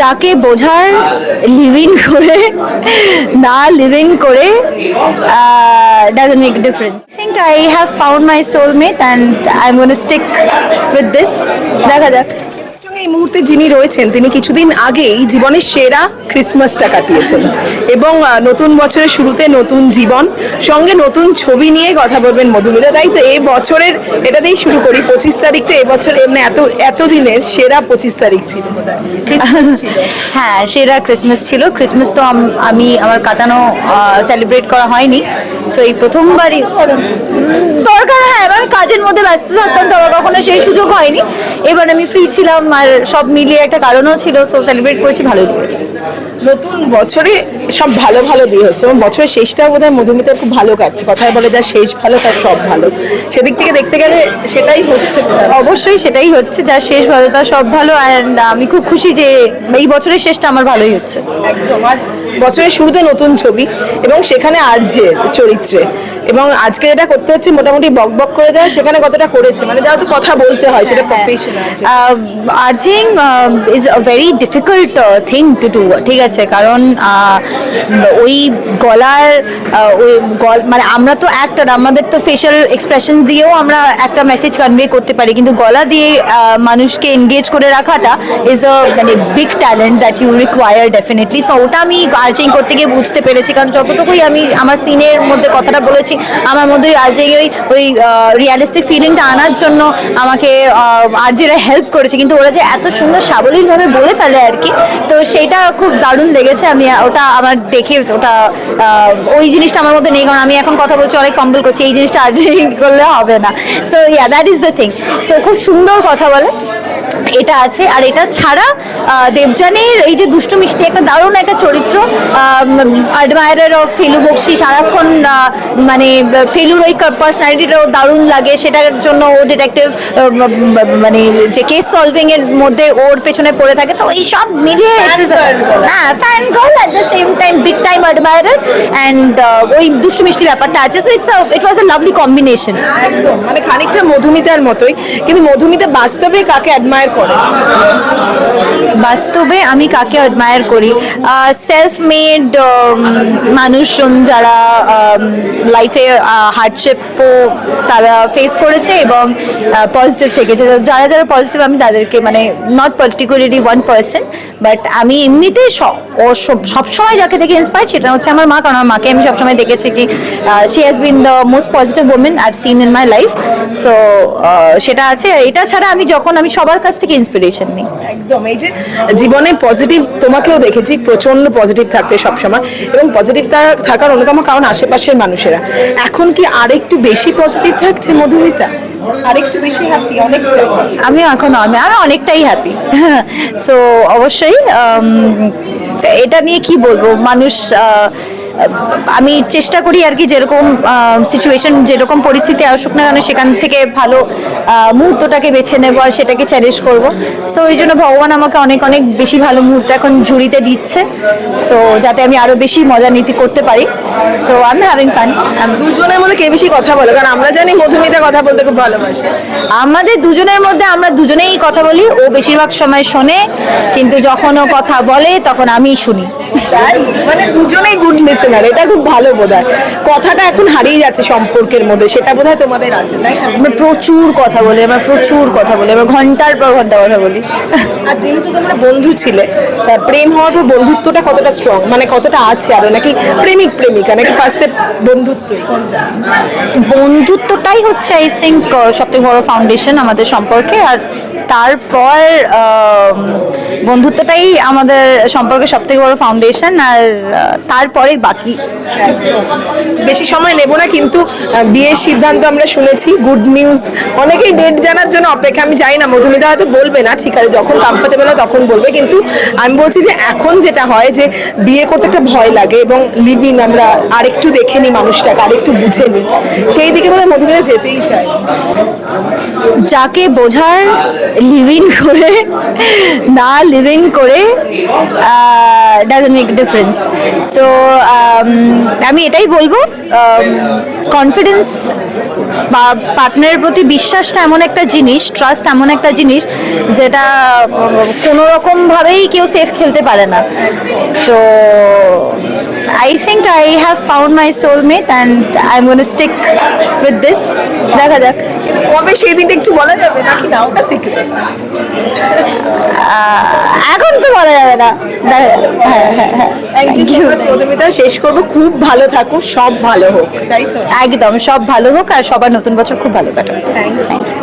যাকে বোঝার লিভিং করে, না লিভিং করে doesn't make difference think I have found my soulmate and I am gonna stick with this দেখা যাক। এই মুহূর্তে যিনি রয়েছেন, তিনি কিছুদিন আগেই জীবনের সেরা ক্রিসমাসটা কাটিয়েছেন। এবং নতুন বছরের শুরুতে নতুন জীবন, সঙ্গে নতুন ছবি নিয়ে কথা বলবেন মধুমিতা তাই তো এই বছরের, এটাতেই শুরু করি, পঁচিশ তারিখটা এবছর এমনি এত, এতদিনের সেরা পঁচিশ তারিখ ছিল। হ্যাঁ সেরা ক্রিসমাস ছিল। ক্রিসমাস তো আমি আমার কাটানো সেলিব্রেট করা হয়নি। সো এই প্রথমবারই দরকার হ্যাঁ এবার কাজের মধ্যে ব্যস্ত থাকতাম, তো আমার কখনো সেই সুযোগ হয়নি। এবার আমি ফ্রি ছিলাম, আর সব মিলিয়ে একটা কারণও ছিল সো সেলিব্রেট করেছি ভালোই লেগেছে নতুন বছরে সব ভালো ভালো দিয়ে হচ্ছে এবং বছরের শেষটাও বোধ হয় মধুমিতার খুব ভালো কাটছে। কথায় বলে যা শেষ ভালো তার সব ভালো। সেদিক থেকে দেখতে গেলে সেটাই হচ্ছে অবশ্যই সেটাই হচ্ছে যার শেষ ভালো তার সব ভালো অ্যান্ড আমি খুব খুশি যে এই বছরের শেষটা আমার ভালোই হচ্ছে। একদম। আর বছরের শুরুতে নতুন ছবি এবং সেখানে আর যে চরিত্রে। এবং আজকে যেটা করতে হচ্ছে মোটামুটি বক বক করে দেওয়া সেখানে কতটা করেছে? মানে যারা তো কথা বলতে হয় সেটা professional arguing is a very difficult thing to do ঠিক আছে? কারণ ওই গলার ওই গল- মানে আমরা তো অ্যাক্টর আমাদের তো ফেশিয়াল এক্সপ্রেশন দিয়েও আমরা একটা মেসেজ কনভে করতে পারি। কিন্তু গলা দিয়ে মানুষকে এনগেজ করে রাখাটা ইজ আ মানে big talent that you require definitely so ওটা আমি আর্জিং করতে গিয়ে বুঝতে পেরেছি কারণ যতটুকুই আমি আমার সিনের মধ্যে কথাটা বলেছি আমার মধ্যে আর্জিং ওই ওই রিয়ালিস্টিক ফিলিংটা আনার জন্য আমাকে আর্জিরা হেল্প করেছে। কিন্তু ওরা যে এত সুন্দর সাবলীলভাবে বলে ফেলে আর কি, তো সেটা খুব দারুণ লেগেছে। আমি, ওটা আমার দেখে ওটা ওই জিনিসটা আমার মধ্যে নেই। কারণ আমি এখন কথা বলছি, অনেক ফম্বল করছি, এই জিনিসটা আর্জিং করলে হবে না। So yeah that is the thing so খুব সুন্দর কথা বলে। এটা আছে আর এটা ছাড়া আহ, দেবযানীর এই যে দুষ্টু মিষ্টি একটা দারুণ একটা চরিত্র অ্যাডমায়ারার অফ ফেলু বক্সি সারাক্ষণ মানে ফেলুর ওই পার্সোনালিটিটাও দারুণ লাগে। সেটার জন্য ও ডিটেকটিভ মানে যে কেস সলভিং এর মধ্যে ওর পেছনে পড়ে থাকে। তো এই সব মিলিয়ে হ্যাঁ fan girl at the same time big time admirer and ওই দুষ্টু মিষ্টি ব্যাপারটা আছে। So it's it was a lovely combination একদম মানে খানিকটা মধুমিতার মতোই। কিন্তু মধুমিতা বাস্তবে কাকে অ্যাডমায়ার করে। বাস্তবে আমি কাকে অ্যাডমায়ার করি? সেলফ মেড মানুষজন যারা লাইফে হার্ডশিপও তারা ফেস করেছে এবং পজিটিভ থেকেছে। যারা যারা পজিটিভ আমি তাদেরকে মানে not particularly one person but আমি এমনিতে স- সব- সবসময় যাকে দেখে ইন্সপায়ার সেটা হচ্ছে আমার মা। কারণ আমার মাকে আমি সবসময় দেখেছি কি she has been the most positive women I've seen in my life so সেটা আছে। এটা ছাড়া আমি যখন আমি সবার কাছ থেকে ইন্সপিরেশন নিই। একদম এই যে জীবনে পজিটিভ তোমাকেও দেখেছি প্রচণ্ড পজিটিভ থাকতে সবসময় এবং পজিটিভ থাকার অন্যতম কারণ আশেপাশের মানুষেরা। এখন কি আরেকটু বেশি পজিটিভ থাকছে মধুমিতা? আরেকটু বেশি হ্যাপি অনেক চাই। আমি এখন আমি আরও অনেকটাই হ্যাপি সো অবশ্যই এটা নিয়ে কি বলব? মানুষ আহ, আমি চেষ্টা করি আর কি যেরকম সিচুয়েশন যেরকম পরিস্থিতি আসুক না কেন সেখান থেকে ভালো মুহূর্তটাকে বেছে নেব আর সেটাকে চ্যালেঞ্জ করব। সো এই জন্য ভগবান আমাকে অনেক অনেক বেশি ভালো মুহূর্ত এখন ঝুড়িতে দিচ্ছে। সো যাতে আমি আরও বেশি মজা নীতি করতে পারি। So I am having fun দুজনের মধ্যে কে বেশি কথা বলে? কারণ আমরা জানি মধুমিতা কথা বলতে খুব ভালোবাসে। আমাদের দুজনের মধ্যে আমরা দুজনেই কথা বলি ও বেশিরভাগ সময় শোনে কিন্তু যখন ও কথা বলে তখন আমি শুনি। মানে দুজনেই গুড লিসেনার এটা খুব ভালো বোধ কথাটা এখন হারিয়ে যাচ্ছে সম্পর্কের মধ্যে সেটা বোধ তোমাদের আছে তাই? আমরা প্রচুর কথা বলি আমরা প্রচুর কথা বলি আমরা ঘণ্টার পর ঘণ্টা কথা বলি। আর যেহেতু তোমরা বন্ধু ছিলে প্রেম হওয়ার পর বন্ধুত্বটা কতটা স্ট্রং মানে কতটা আছে আরও? নাকি প্রেমিক প্রেমিকা নাকি ফার্স্টে বন্ধুত্ব? বন্ধুত্বটাই হচ্ছে আই থিঙ্ক সব থেকে বড় ফাউন্ডেশন আমাদের সম্পর্কে আর তারপর বন্ধুত্বটাই আমাদের সম্পর্কে সব থেকে বড় ফাউন্ডেশন আর তারপরে বাকি। বেশি সময় নেব না, কিন্তু বিয়ের সিদ্ধান্ত আমরা শুনেছি গুড নিউজ অনেকেই ডেট জানার জন্য অপেক্ষা, আমি জানি না, মধুমিতা হয়তো বলবে না, ঠিক আছে, যখন কমফোর্টেবল হয় তখন বলবে, কিন্তু আমি বলছি যে এখন যেটা হয় যে বিয়ে করতে একটা ভয় লাগে এবং লিভিং আমরা আরেকটু দেখে নিই মানুষটাকে, আরেকটু বুঝে নিই। সেই দিকে বলে মধুমিতা যেতেই চায়। যাকে বোঝার লিভিং করে, না লিভিং করে ডাজন্ট মেক ডিফারেন্স সো আমি এটাই বলব কনফিডেন্স বা পার্টনারের প্রতি বিশ্বাসটা এমন একটা জিনিস ট্রাস্ট এমন একটা জিনিস যেটা কোনো রকমভাবেই কেউ সেফ খেলতে পারে না। তো I think I have found my soulmate and I am gonna stick with this দেখা যাক। কবে সেই দিনটা একটু বলা যাবে? নাকি না ওটা সিক্রেট এখন তো বলা যাবে না। যাক। হ্যাঁ হ্যাঁ হ্যাঁ। শেষ করব। খুব ভালো থাকো। সব ভালো হোক। একদম সব ভালো হোক আর সবার নতুন বছর খুব ভালো থ্যাংক থ্যাংক ইউ